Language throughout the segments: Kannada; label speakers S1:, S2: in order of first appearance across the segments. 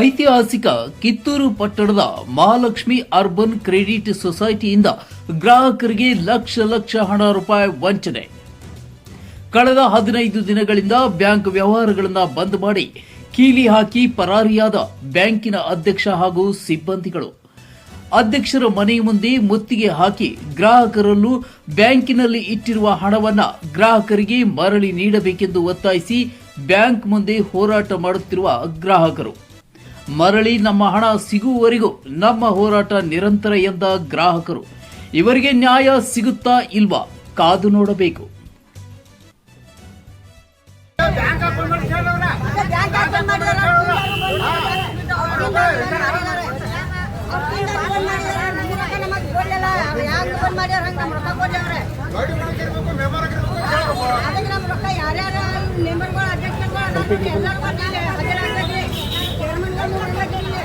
S1: ಐತಿಹಾಸಿಕ ಕಿತ್ತೂರು ಪಟ್ಟಣದ ಮಹಾಲಕ್ಷ್ಮಿ ಅರ್ಬನ್ ಕ್ರೆಡಿಟ್ ಸೊಸೈಟಿಯಿಂದ ಗ್ರಾಹಕರಿಗೆ ಲಕ್ಷ ಲಕ್ಷ ಹಣ ರೂಪಾಯಿ ವಂಚನೆ. ಕಳೆದ ಹದಿನೈದು ದಿನಗಳಿಂದ ಬ್ಯಾಂಕ್ ವ್ಯವಹಾರಗಳನ್ನು ಬಂದ್ ಮಾಡಿ ಕೀಲಿ ಹಾಕಿ ಪರಾರಿಯಾದ ಬ್ಯಾಂಕಿನ ಅಧ್ಯಕ್ಷ ಹಾಗೂ ಸಿಬ್ಬಂದಿಗಳು. ಅಧ್ಯಕ್ಷರ ಮನೆ ಮುಂದೆ ಮುತ್ತಿಗೆ ಹಾಕಿ ಗ್ರಾಹಕರನ್ನು ಬ್ಯಾಂಕಿನಲ್ಲಿ ಇಟ್ಟಿರುವ ಹಣವನ್ನು ಗ್ರಾಹಕರಿಗೆ ಮರಳಿ ನೀಡಬೇಕೆಂದು ಒತ್ತಾಯಿಸಿ ಬ್ಯಾಂಕ್ ಮುಂದೆ ಹೋರಾಟ ಮಾಡುತ್ತಿರುವ ಗ್ರಾಹಕರು. ಮರಳಿ ನಮ್ಮ ಹಣ ಸಿಗುವವರೆಗೂ ನಮ್ಮ ಹೋರಾಟ ನಿರಂತರ ಎಂದ ಗ್ರಾಹಕರು. ಇವರಿಗೆ ನ್ಯಾಯ ಸಿಗುತ್ತಾ ಇಲ್ವಾ? ಕಾದು ನೋಡಬೇಕು.
S2: ಬ್ಯಾಂಕ್ ಓಪನ್ ಮಾಡಿ ಕೇಳವ್ರ
S3: ಬ್ಯಾಂಕ್ ಓಪನ್ ಮಾಡಿದಾರೆ ನಮಗೆ ಕೊಡ್ಲಿಲ್ಲ ಅವ್ರು ಯಾಕೆ ಓಪನ್ ಮಾಡ್ಯಾರ ಹಂಗೆ ನಮ್ಮ ರೊಕ್ಕ ಕೊಡ್ಲಿವ್ರೆ
S2: ಗಾಡಿ ಮಾಡಿರ್ಬೇಕು ಮೆಂಬರ್ ಆಗಿರ್ಬೇಕು
S3: ಅದಕ್ಕೆ ನಮ್ಮ ರೊಕ್ಕ ಯಾರ್ಯಾರು ಮೆಂಬರ್ಗಳು ಅಧ್ಯಕ್ಷರುಗಳು ಎಲ್ಲರೂ ಬಂದಿದೆ ಹದಿನಾಲ್ಕು ಚೇರ್ಮನ್ಗಳು ಬಂದಿದೆ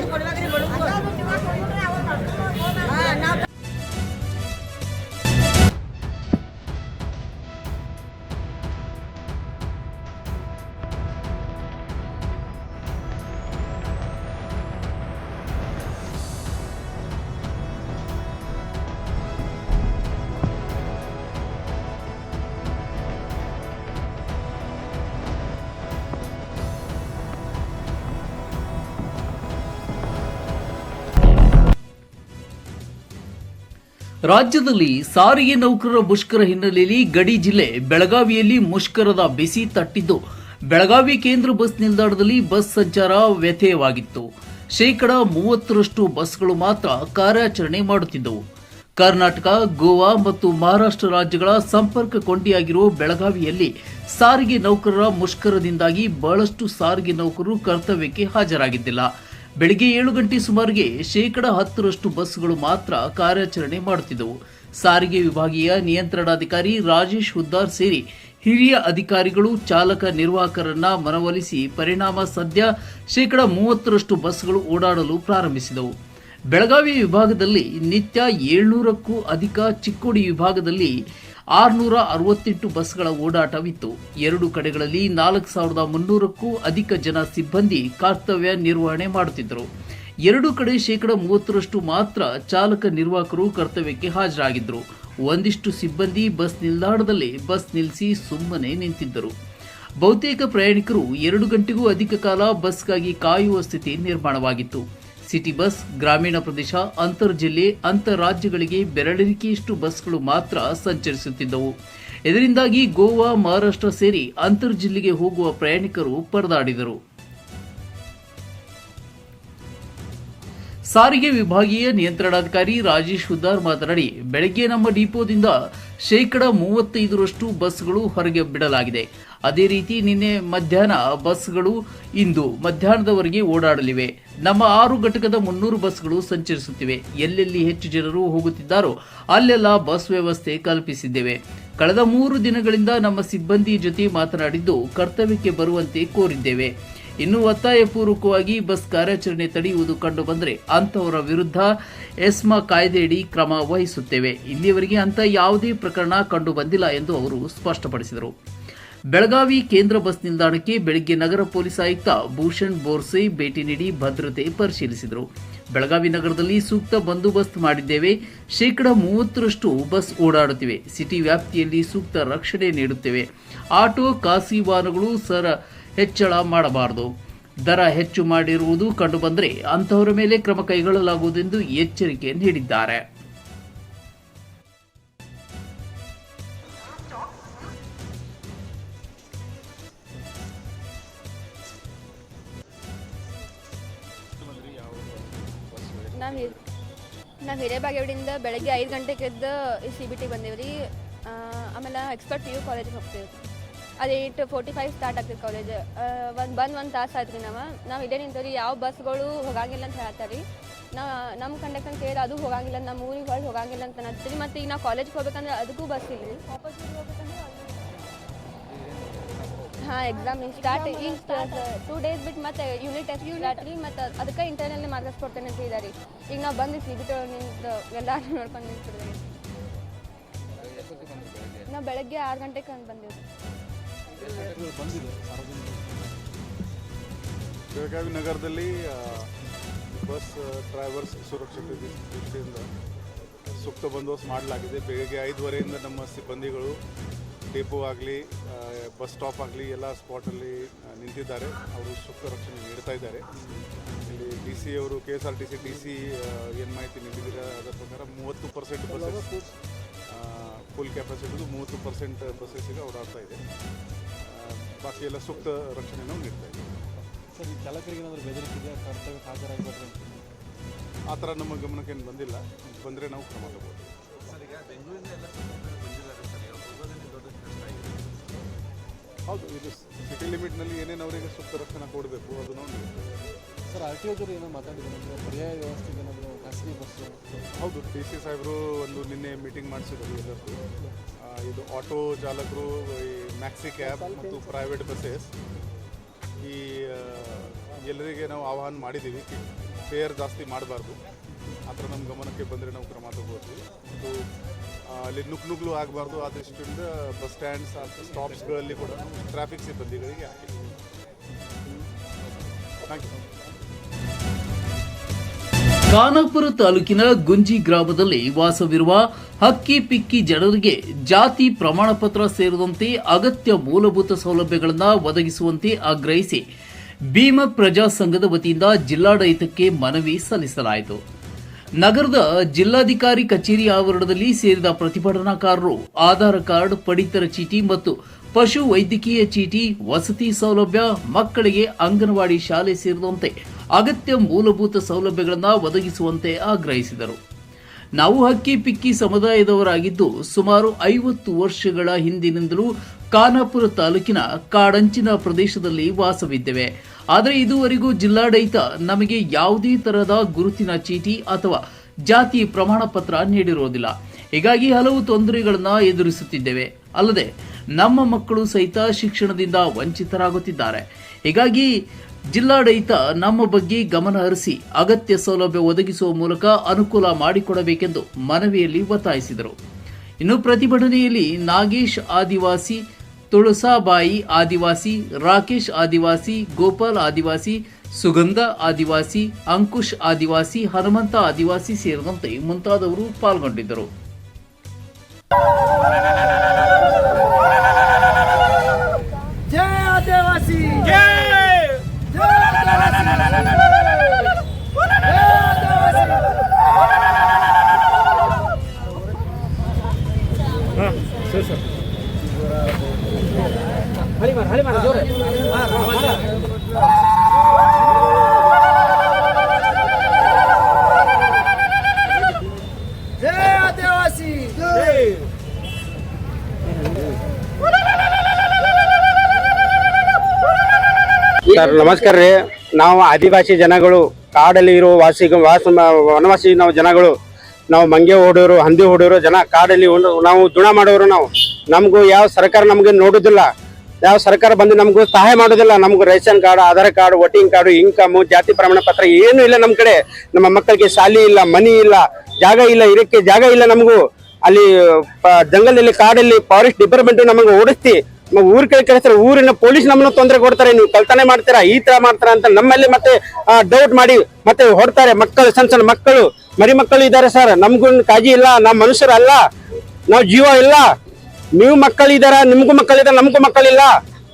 S3: ನಮ್ಗೆ ಜಮಾ
S1: ರಾಜ್ಯದಲ್ಲಿ ಸಾರಿಗೆ ನೌಕರರ ಮುಷ್ಕರ ಹಿನ್ನೆಲೆಯಲ್ಲಿ ಗಡಿ ಜಿಲ್ಲೆ ಬೆಳಗಾವಿಯಲ್ಲಿ ಮುಷ್ಕರದ ಬಿಸಿ ತಟ್ಟಿದ್ದು. ಬೆಳಗಾವಿ ಕೇಂದ್ರ ಬಸ್ ನಿಲ್ದಾಣದಲ್ಲಿ ಬಸ್ ಸಂಚಾರ ವ್ಯತ್ಯಯವಾಗಿತ್ತು ಶೇಕಡ ಮೂವತ್ತರಷ್ಟು ಬಸ್ಗಳು ಮಾತ್ರ ಕಾರ್ಯಾಚರಣೆ ಮಾಡುತ್ತಿದ್ದವು. ಕರ್ನಾಟಕ, ಗೋವಾ ಮತ್ತು ಮಹಾರಾಷ್ಟ್ರ ರಾಜ್ಯಗಳ ಸಂಪರ್ಕ ಕೊಂಡಿಯಾಗಿರುವ ಬೆಳಗಾವಿಯಲ್ಲಿ ಸಾರಿಗೆ ನೌಕರರ ಮುಷ್ಕರದಿಂದಾಗಿ ಬಹಳಷ್ಟು ಸಾರಿಗೆ ನೌಕರರು ಕರ್ತವ್ಯಕ್ಕೆ ಹಾಜರಾಗಿದ್ದಿಲ್ಲ. ಬೆಳಿಗ್ಗೆ ಏಳು ಗಂಟೆ ಸುಮಾರಿಗೆ ಶೇಕಡ ಹತ್ತರಷ್ಟು ಬಸ್ಗಳು ಮಾತ್ರ ಕಾರ್ಯಾಚರಣೆ ಮಾಡುತ್ತಿದ್ದವು. ಸಾರಿಗೆ ವಿಭಾಗೀಯ ನಿಯಂತ್ರಣಾಧಿಕಾರಿ ರಾಜೇಶ್ ಹುದ್ದಾರ್ ಸೇರಿ ಹಿರಿಯ ಅಧಿಕಾರಿಗಳು ಚಾಲಕ ನಿರ್ವಾಹಕರನ್ನ ಮನವೊಲಿಸಿ ಪರಿಣಾಮ ಸದ್ಯ ಶೇಕಡ ಮೂವತ್ತರಷ್ಟು ಬಸ್ಗಳು ಓಡಾಡಲು ಪ್ರಾರಂಭಿಸಿದವು. ಬೆಳಗಾವಿ ವಿಭಾಗದಲ್ಲಿ ನಿತ್ಯ ಏಳ್ನೂರಕ್ಕೂ ಅಧಿಕ ಚಿಕ್ಕೋಡಿ ವಿಭಾಗದಲ್ಲಿ ಆರುನೂರ ಅರವತ್ತೆಂಟು ಬಸ್ಗಳ ಓಡಾಟವಿತ್ತು. ಎರಡು ಕಡೆಗಳಲ್ಲಿ ನಾಲ್ಕು ಸಾವಿರದ ಮುನ್ನೂರಕ್ಕೂ ಅಧಿಕ ಜನ ಸಿಬ್ಬಂದಿ ಕರ್ತವ್ಯ ನಿರ್ವಹಣೆ ಮಾಡುತ್ತಿದ್ದರು. ಎರಡು ಕಡೆ ಶೇಕಡ ಮೂವತ್ತರಷ್ಟು ಮಾತ್ರ ಚಾಲಕ ನಿರ್ವಾಹಕರು ಕರ್ತವ್ಯಕ್ಕೆ ಹಾಜರಾಗಿದ್ದರು. ಒಂದಿಷ್ಟು ಸಿಬ್ಬಂದಿ ಬಸ್ ನಿಲ್ದಾಣದಲ್ಲಿ ಬಸ್ ನಿಲ್ಲಿಸಿ ಸುಮ್ಮನೆ ನಿಂತಿದ್ದರು. ಬಹುತೇಕ ಪ್ರಯಾಣಿಕರು ಎರಡು ಗಂಟೆಗೂ ಅಧಿಕ ಕಾಲ ಬಸ್ಗಾಗಿ ಕಾಯುವ ಸ್ಥಿತಿ ನಿರ್ಮಾಣವಾಗಿತ್ತು. ಸಿಟಿ ಬಸ್ ಗ್ರಾಮೀಣ ಪ್ರದೇಶ, ಅಂತರ್ ಜಿಲ್ಲೆ, ಅಂತರ್ ರಾಜ್ಯಗಳಿಗೆ ಬೆರಳಿಕೆಯಷ್ಟು ಬಸ್ಗಳು ಮಾತ್ರ ಸಂಚರಿಸುತ್ತಿದ್ದವು. ಇದರಿಂದಾಗಿ ಗೋವಾ, ಮಹಾರಾಷ್ಟ್ರ ಸೇರಿ ಅಂತರ್ ಜಿಲ್ಲೆಗೆ ಹೋಗುವ ಪ್ರಯಾಣಿಕರು ಪರದಾಡಿದರು. ಸಾರಿಗೆ ವಿಭಾಗೀಯ ನಿಯಂತ್ರಣಾಧಿಕಾರಿ ರಾಜೇಶ್ ಹುದ್ದಾರ್ ಮಾತನಾಡಿ, ಬೆಳಗ್ಗೆ ನಮ್ಮ ಡಿಪೋದಿಂದ ಶೇಕಡ ಮೂವತ್ತೈದರಷ್ಟು ಬಸ್ಗಳು ಹೊರಗೆ ಬಿಡಲಾಗಿದೆ. ಅದೇ ರೀತಿ ನಿನ್ನೆ ಮಧ್ಯಾಹ್ನ ಬಸ್ಗಳು ಇಂದು ಮಧ್ಯಾಹ್ನದವರೆಗೆ ಓಡಾಡಲಿವೆ. ನಮ್ಮ ಆರು ಘಟಕದ ಮುನ್ನೂರು ಬಸ್ಗಳು ಸಂಚರಿಸುತ್ತಿವೆ. ಎಲ್ಲೆಲ್ಲಿ ಹೆಚ್ಚು ಜನರು ಹೋಗುತ್ತಿದ್ದಾರೋ ಅಲ್ಲೆಲ್ಲ ಬಸ್ ವ್ಯವಸ್ಥೆ ಕಲ್ಪಿಸಿದ್ದೇವೆ. ಕಳೆದ ಮೂರು ದಿನಗಳಿಂದ ನಮ್ಮ ಸಿಬ್ಬಂದಿ ಜೊತೆ ಮಾತನಾಡಿದ್ದು ಕರ್ತವ್ಯಕ್ಕೆ ಬರುವಂತೆ ಕೋರಿದ್ದೇವೆ. ಇನ್ನು ಒತ್ತಾಯಪೂರ್ವಕವಾಗಿ ಬಸ್ ಕಾರ್ಯಾಚರಣೆ ತಡೆಯುವುದು ಕಂಡು ಬಂದರೆ ಅಂತವರ ವಿರುದ್ಧ ಎಸ್ಮಾ ಕಾಯ್ದೆಯಡಿ ಕ್ರಮ ವಹಿಸುತ್ತೇವೆ. ಇಲ್ಲಿಯವರೆಗೆ ಅಂತ ಯಾವುದೇ ಪ್ರಕರಣ ಕಂಡು ಬಂದಿಲ್ಲ ಎಂದು ಅವರು ಸ್ಪಷ್ಟಪಡಿಸಿದರು. ಬೆಳಗಾವಿ ಕೇಂದ್ರ ಬಸ್ ನಿಲ್ದಾಣಕ್ಕೆ ಬೆಳಗ್ಗೆ ನಗರ ಪೊಲೀಸ್ ಆಯುಕ್ತ ಭೂಷಣ್ ಬೋರ್ಸೆ ಭೇಟಿ ನೀಡಿ ಭದ್ರತೆ ಪರಿಶೀಲಿಸಿದರು. ಬೆಳಗಾವಿ ನಗರದಲ್ಲಿ ಸೂಕ್ತ ಬಂದೋಬಸ್ತ್ ಮಾಡಿದ್ದೇವೆ. ಶೇಕಡ ಮೂವತ್ತರಷ್ಟು ಬಸ್ ಓಡಾಡುತ್ತಿವೆ. ಸಿಟಿ ವ್ಯಾಪ್ತಿಯಲ್ಲಿ ಸೂಕ್ತ ರಕ್ಷಣೆ ನೀಡುತ್ತೇವೆ. ಆಟೋ, ಖಾಸಗಿ ವಾಹನಗಳು ಸರ ಹೆಚ್ಚಳ ಮಾಡಬಾರದು. ದರ ಹೆಚ್ಚು ಮಾಡಿರುವುದು ಕಂಡುಬಂದರೆ ಅಂತಹವರ ಮೇಲೆ ಕ್ರಮ ಕೈಗೊಳ್ಳಲಾಗುವುದೆಂದು ಎಚ್ಚರಿಕೆ ನೀಡಿದ್ದಾರೆ.
S4: ನಾವು ನಾವು ಬೆಳಗ್ಗೆ ಐದು ಗಂಟೆಗೆ ಎದ್ದು ಸಿ ಬಿ ಟಿ ಬಂದೇವ್ರಿ. ಆಮೇಲೆ ಎಕ್ಸ್ಪರ್ಟ್ ಪಿ ಯು ಕಾಲೇಜಿಗೆ ಹೋಗ್ತೀವಿ ಅದು ಏಟ್ ಫೋರ್ಟಿ ಫೈವ್ ಸ್ಟಾರ್ಟ್ ಆಗ್ತದೆ ಕಾಲೇಜ್ ಒಂದು ಬಂದು ಒಂದು ತಾಸು ಆಯ್ತು ರೀ ನಾವು ನಾವು ಇದೇ ನಿಂತೀವಿ ಯಾವ ಬಸ್ಗಳು ಹೋಗಂಗಿಲ್ಲ ಅಂತ ಹೇಳ್ತಾರೆ ರೀ. ನಾ ನಮ್ಮ ಕಂಡಕ್ಟರ್ ಕೇಳಿ ಅದು ಹೋಗಂಗಿಲ್ಲ ನಮ್ಮ ಊರಿಗೆ ಹೊರಗೆ ಹೋಗಂಗಿಲ್ಲ ಅಂತ ಅನ್ನತ್ತೀರಿ. ಮತ್ತು ಈಗ ನಾವು ಕಾಲೇಜ್ಗೆ ಹೋಗ್ಬೇಕಂದ್ರೆ ಅದಕ್ಕೂ ಬಸ್ ಇಲ್ಲ ರೀ. ಹಾಂ ಎಕ್ಸಾಮ್ ಸ್ಟಾರ್ಟ್ ಈಗ ಟೂ ಡೇಸ್ ಬಿಟ್ಟು ಮತ್ತೆ ಯೂನಿಟ್ ಟೆಸ್ಟ್ ಸ್ಟಾರ್ಟ್ ರೀ. ಮತ್ತು ಅದಕ್ಕೆ ಇಂಟರ್ನಲ್ ಮಾರ್ಕ್ಸ್ ಕೊಡ್ತೇನೆ ಅಂತ ಇದ್ದಾರೆ ಈಗ ನಾವು ಬಂದು ಸಿಬಿಟ್ಟು ನಿಂತು ಎಲ್ಲರೂ ನೋಡ್ಕೊಂಡು ನಿಂತಿದ್ದೀವಿ ನಾವು ಬೆಳಗ್ಗೆ ಆರು ಗಂಟೆಗೆ
S5: ಬೆಳಗಾವಿ ನಗರದಲ್ಲಿ ಬಸ್ ಡ್ರೈವರ್ಸ್ ಸುರಕ್ಷತೆ ದೃಷ್ಟಿಯಿಂದ ಸೂಕ್ತ ಬಂದೋಬಸ್ತ್ ಮಾಡಲಾಗಿದೆ. ಬೆಳಗ್ಗೆ ಐದುವರೆಯಿಂದ ನಮ್ಮ ಸಿಬ್ಬಂದಿಗಳು ಡಿಪೋ ಆಗಲಿ ಬಸ್ ಸ್ಟಾಪ್ ಆಗಲಿ, ಎಲ್ಲ ಸ್ಪಾಟಲ್ಲಿ ನಿಂತಿದ್ದಾರೆ. ಅವರು ಸೂಕ್ತ ರಕ್ಷಣೆ ನೀಡ್ತಾ ಇದ್ದಾರೆ. ಇಲ್ಲಿ ಡಿ ಸಿ ಅವರು, K S R T C, D C ಏನು ಮಾಹಿತಿ ನೀಡಿದ್ದೀರಾ? ಅದರ ಪ್ರಕಾರ ಮೂವತ್ತು ಪರ್ಸೆಂಟ್ ಬಸ್ಸಸ್ ಫುಲ್ ಕೆಪಾಸಿಟಿದು ಮೂವತ್ತು ಪರ್ಸೆಂಟ್ ಬಸ್ಸಸ್ಸಿಗೆ ಓಡಾಡ್ತಾ ಇದೆ. ಬಾಕಿ ಎಲ್ಲ ಸೂಕ್ತ ರಕ್ಷಣೆಯನ್ನು ನೀಡ್ತಾ ಇದ್ದೀವಿ
S6: ಸರ್ ಈ ಚಾಲಕರಿಗೆ ಏನಾದರೂ ಬೆದರಿಸಿದೆ ಕರ್ತವ್ಯ ಹಾಜರಾಗಬಾರ್ದು ಅಂತ
S5: ಆ ಥರ ನಮ್ಮ ಗಮನಕ್ಕೆ ಏನು ಬಂದಿಲ್ಲ. ಬಂದರೆ ನಾವು ಕ್ರಮ ತಗೋಬೋದು ಹೌದು ಇದು ಸಿಟಿ ಲಿಮಿಟ್ನಲ್ಲಿ ಏನೇನು ಅವರಿಗೆ ಸೂಕ್ತ ರಕ್ಷಣೆ ಕೊಡಬೇಕು ಅದು ನೀಡ್ತೇವೆ.
S6: ಸರ್ ಆರ್ ಟಿ ಒ ಜೊತೆ ಏನೋ ಮಾತಾಡಿದ್ರು ಅಂದರೆ ಪರ್ಯಾಯ ವ್ಯವಸ್ಥೆಗೆ ಏನಾದರೂ ಖಾಸಗಿ ಬಸ್
S5: ಹೌದು ಡಿ ಸಿ ಸಾಹೇಬರು ಒಂದು ನಿನ್ನೆ ಮೀಟಿಂಗ್ ಮಾಡಿಸಿದ್ರು ಎಲ್ಲರಿಗೂ ಇದು ಆಟೋ ಚಾಲಕರು, ಈ ಮ್ಯಾಕ್ಸಿ ಕ್ಯಾಬ್ ಮತ್ತು ಪ್ರೈವೇಟ್ ಬಸ್ಸಸ್. ಈ ಎಲ್ಲರಿಗೆ ನಾವು ಆಹ್ವಾನ ಮಾಡಿದ್ದೀವಿ. ಫೇರ್ ಜಾಸ್ತಿ ಮಾಡಬಾರ್ದು. ಆ ಥರ ನಮ್ಮ ಗಮನಕ್ಕೆ ಬಂದರೆ ನಾವು ಕ್ರಮ ತಗೋತೀವಿ. ಮತ್ತು ಅಲ್ಲಿ ನುಗ್ ನುಗ್ಲು ಆಗಬಾರ್ದು. ಆ ದೃಷ್ಟಿಯಿಂದ ಬಸ್ ಸ್ಟ್ಯಾಂಡ್ಸ್ ಸ್ಟಾಪ್ಸ್ಗಳಲ್ಲಿ ಕೂಡ ಟ್ರಾಫಿಕ್ ಸಿಬ್ಬಂದಿಗಳಿಗೆ ಹಾಕಿದ್ದೀವಿ ಥ್ಯಾಂಕ್ ಯು
S1: ಖಾನಾಪುರ ತಾಲೂಕಿನ ಗುಂಜಿ ಗ್ರಾಮದಲ್ಲಿ ವಾಸವಿರುವ ಹಕ್ಕಿ ಪಿಕ್ಕಿ ಜನರಿಗೆ ಜಾತಿ ಪ್ರಮಾಣ ಪತ್ರ ಸೇರಿದಂತೆ ಅಗತ್ಯ ಮೂಲಭೂತ ಸೌಲಭ್ಯಗಳನ್ನು ಒದಗಿಸುವಂತೆ ಆಗ್ರಹಿಸಿ ಭೀಮ ಪ್ರಜಾ ಸಂಘದ ವತಿಯಿಂದ ಜಿಲ್ಲಾಡಳಿತಕ್ಕೆ ಮನವಿ ಸಲ್ಲಿಸಲಾಯಿತು. ನಗರದ ಜಿಲ್ಲಾಧಿಕಾರಿ ಕಚೇರಿ ಆವರಣದಲ್ಲಿ ಸೇರಿದ ಪ್ರತಿಭಟನಾಕಾರರು ಆಧಾರ್ ಕಾರ್ಡ್, ಪಡಿತರ ಚೀಟಿ ಮತ್ತು ಪಶು ವೈದ್ಯಕೀಯ ಚೀಟಿ, ವಸತಿ ಸೌಲಭ್ಯ, ಮಕ್ಕಳಿಗೆ ಅಂಗನವಾಡಿ ಶಾಲೆ ಸೇರಿದಂತೆ ಅಗತ್ಯ ಮೂಲಭೂತ ಸೌಲಭ್ಯಗಳನ್ನು ಒದಗಿಸುವಂತೆ ಆಗ್ರಹಿಸಿದರು. ನಾವು ಹಕ್ಕಿ ಪಿಕ್ಕಿ ಸಮುದಾಯದವರಾಗಿದ್ದು ಸುಮಾರು ಐವತ್ತು ವರ್ಷಗಳ ಹಿಂದಿನಿಂದಲೂ ಖಾನಾಪುರ ತಾಲೂಕಿನ ಕಾಡಂಚಿನ ಪ್ರದೇಶದಲ್ಲಿ ವಾಸವಿದ್ದೇವೆ. ಆದರೆ ಇದುವರೆಗೂ ಜಿಲ್ಲಾಡಳಿತ ನಮಗೆ ಯಾವುದೇ ತರಹದ ಗುರುತಿನ ಚೀಟಿ ಅಥವಾ ಜಾತಿ ಪ್ರಮಾಣ ಪತ್ರ ನೀಡಿರುವುದಿಲ್ಲ. ಹೀಗಾಗಿ ಹಲವು ತೊಂದರೆಗಳನ್ನು ಎದುರಿಸುತ್ತಿದ್ದೇವೆ. ಅಲ್ಲದೆ ನಮ್ಮ ಮಕ್ಕಳು ಸಹಿತ ಶಿಕ್ಷಣದಿಂದ ವಂಚಿತರಾಗುತ್ತಿದ್ದಾರೆ. ಹೀಗಾಗಿ ಜಿಲ್ಲಾಡಳಿತ ನಮ್ಮ ಬಗ್ಗೆ ಗಮನ ಹರಿಸಿ ಅಗತ್ಯ ಸೌಲಭ್ಯ ಒದಗಿಸುವ ಮೂಲಕ ಅನುಕೂಲ ಮಾಡಿಕೊಡಬೇಕೆಂದು ಮನವಿಯಲ್ಲಿ ಒತ್ತಾಯಿಸಿದರು. ಇನ್ನು ಪ್ರತಿಭಟನೆಯಲ್ಲಿ ನಾಗೇಶ್ ಆದಿವಾಸಿ, ತುಳಸಾಬಾಯಿ ಆದಿವಾಸಿ, ರಾಕೇಶ್ ಆದಿವಾಸಿ, ಗೋಪಾಲ್ ಆದಿವಾಸಿ, ಸುಗಂಧ ಆದಿವಾಸಿ, ಅಂಕುಶ್ ಆದಿವಾಸಿ, ಹನುಮಂತ ಆದಿವಾಸಿ ಸೇರಿದಂತೆ ಮುಂತಾದವರು ಪಾಲ್ಗೊಂಡಿದ್ದರು.
S7: ಸರ್, ನಮಸ್ಕಾರ ರೀ. ನಾವು ಆದಿವಾಸಿ ಜನಗಳು, ಕಾಡಲ್ಲಿ ಇರೋ ವಾಸಿ, ವಾಸ, ವನವಾಸಿ ನಾವು ಜನಗಳು, ನಾವು ಮಂಗೆ ಹೊಡೆಯೋರು ಹಂದಿ ಹೊಡೆಯೋರು ಜನ ಕಾಡಲ್ಲಿ ನಾವು ದುಣ ಮಾಡೋರು ನಾವು. ನಮಗೂ ಯಾವ ಸರ್ಕಾರ ನಮಗೆ ನೋಡೋದಿಲ್ಲ, ಯಾವ ಸರ್ಕಾರ ಬಂದು ನಮಗೂ ಸಹಾಯ ಮಾಡೋದಿಲ್ಲ, ನಮಗೂ ration card, Aadhaar card, voting card income ಜಾತಿ ಪ್ರಮಾಣ ಪತ್ರ ಏನೂ ಇಲ್ಲ ನಮ್ಮ ಕಡೆ. ನಮ್ಮ ಮಕ್ಕಳಿಗೆ ಶಾಲೆ ಇಲ್ಲ, ಮನಿ ಇಲ್ಲ, ಜಾಗ ಇಲ್ಲ ಇರಕ್ಕೆ ಜಾಗ ಇಲ್ಲ ನಮಗೂ. ಅಲ್ಲಿ ಜಂಗಲದಲ್ಲಿ ಕಾಡಲ್ಲಿ ಫಾರೆಸ್ಟ್ ಡಿಪಾರ್ಟ್ಮೆಂಟ್ ನಮಗೆ ಓಡಿಸ್ತಿ. ಊರ್ ಕಡೆ ಕಳಿಸ್ತಾರೆ, ಊರಿನ ಪೊಲೀಸ್ ನಮ್ಮನ್ನು ತೊಂದರೆ ಕೊಡ್ತಾರೆ, ನೀವು ಕಲ್ತಾನೆ ಮಾಡ್ತೀರಾ, ಈ ತರ ಮಾಡ್ತಾರ ಅಂತ ನಮ್ಮಲ್ಲಿ ಮತ್ತೆ ಡೌಟ್ ಮಾಡಿ ಮತ್ತೆ ಹೊಡ್ತಾರೆ ಮಕ್ಕಳು, ಸಣ್ಣ ಸಣ್ಣ ಮಕ್ಕಳು. ಮರಿ ಮಕ್ಕಳು ಇದ್ದಾರೆ ಸರ್ ನಮ್ಗೂ ಕಾಜಿ ಇಲ್ಲ, ನಾವು ಮನುಷ್ಯರಲ್ಲ ನಾವು ಜೀವ ಇಲ್ಲ. ನೀವು ಮಕ್ಕಳು ಇದಾರ ನಿಮ್ಗೂ ಮಕ್ಕಳಿದಾರೆ ನಮಗೂ ಮಕ್ಕಳಿಲ್ಲ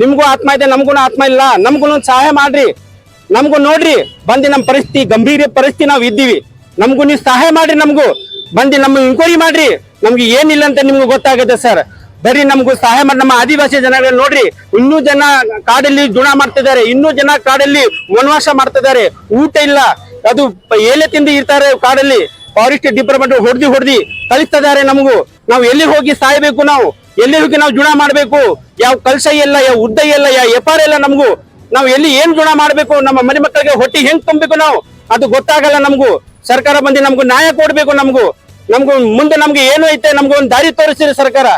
S7: ನಿಮ್ಗೂ ಆತ್ಮ ಇದೆ, ನಮಗೂ ಆತ್ಮ ಇಲ್ಲ. ನಮ್ಗೂ ಸಹಾಯ ಮಾಡ್ರಿ. ನಮಗೂ ನೋಡ್ರಿ, ಬಂದು ನಮ್ಮ ಪರಿಸ್ಥಿತಿ, ಗಂಭೀರ ಪರಿಸ್ಥಿತಿ ನಾವು ಇದ್ದೀವಿ. ನಮಗೂ ನೀವು ಸಹಾಯ ಮಾಡ್ರಿ ನಮಗೂ. ಬಂದು ನಮ್ಮ ಇನ್ಕ್ವೈರಿ ಮಾಡ್ರಿ. ನಮ್ಗೆ ಏನಿಲ್ಲ ಅಂತ ನಿಮ್ಗೆ ಗೊತ್ತಾಗುತ್ತೆ ಸರ್ ಬರ್ರಿ ನಮಗೂ ಸಹಾಯ ಮಾಡಿ ನಮ್ಮ ಆದಿವಾಸಿ ಜನಗಳನ್ನ ನೋಡ್ರಿ, ಇನ್ನೂ ಜನ ಕಾಡಲ್ಲಿ ಜುಣ ಮಾಡ್ತಿದ್ದಾರೆ, ಇನ್ನೂ ಜನ ಕಾಡಲ್ಲಿ ವನವಾಸ ಮಾಡ್ತಿದ್ದಾರೆ, ಊಟ ಇಲ್ಲ. ಅದು ಎಲೆ ತಿಂದು ಇರ್ತಾರೆ ಕಾಡಲ್ಲಿ ಫಾರೆಸ್ಟ್ ಡಿಪಾರ್ಟ್ಮೆಂಟ್ ಹೊಡೆದಿ ಹೊಡೆದಿ ಕಳಿಸ್ತಿದ್ದಾರೆ ನಮಗೂ. ನಾವು ಎಲ್ಲಿ ಹೋಗಿ ಸಾಯ್ಬೇಕು ನಾವು? ಎಲ್ಲಿ ಹೋಗಿ ನಾವು ಜುಣ ಮಾಡಬೇಕು? ಯಾವ ಕಲ್ಸ ಇಲ್ಲ, ಯಾವ ಉದ್ದ ಇಲ್ಲ, ಯಾವ ಎಪಾರ ಇಲ್ಲ ನಮಗೂ. ನಾವು ಎಲ್ಲಿ ಏನ್ ಜುಣ ಮಾಡಬೇಕು? ನಮ್ಮ ಮನೆ ಮಕ್ಕಳಿಗೆ ಹೊಟ್ಟಿ ಹೆಂಗ್ ತುಂಬಬೇಕು ನಾವು? ಅದು ಗೊತ್ತಾಗಲ್ಲ ನಮಗೂ. ಸರ್ಕಾರ ಬಂದು ನಮಗೂ ನ್ಯಾಯ ಕೊಡ್ಬೇಕು ನಮಗೂ. ನಮ್ಗೂ ಮುಂದೆ ನಮ್ಗೆ ಏನು ಐತೆ? ನಮ್ಗೆ ಒಂದು ದಾರಿ ತೋರಿಸಿರಿ ಸರ್ಕಾರ.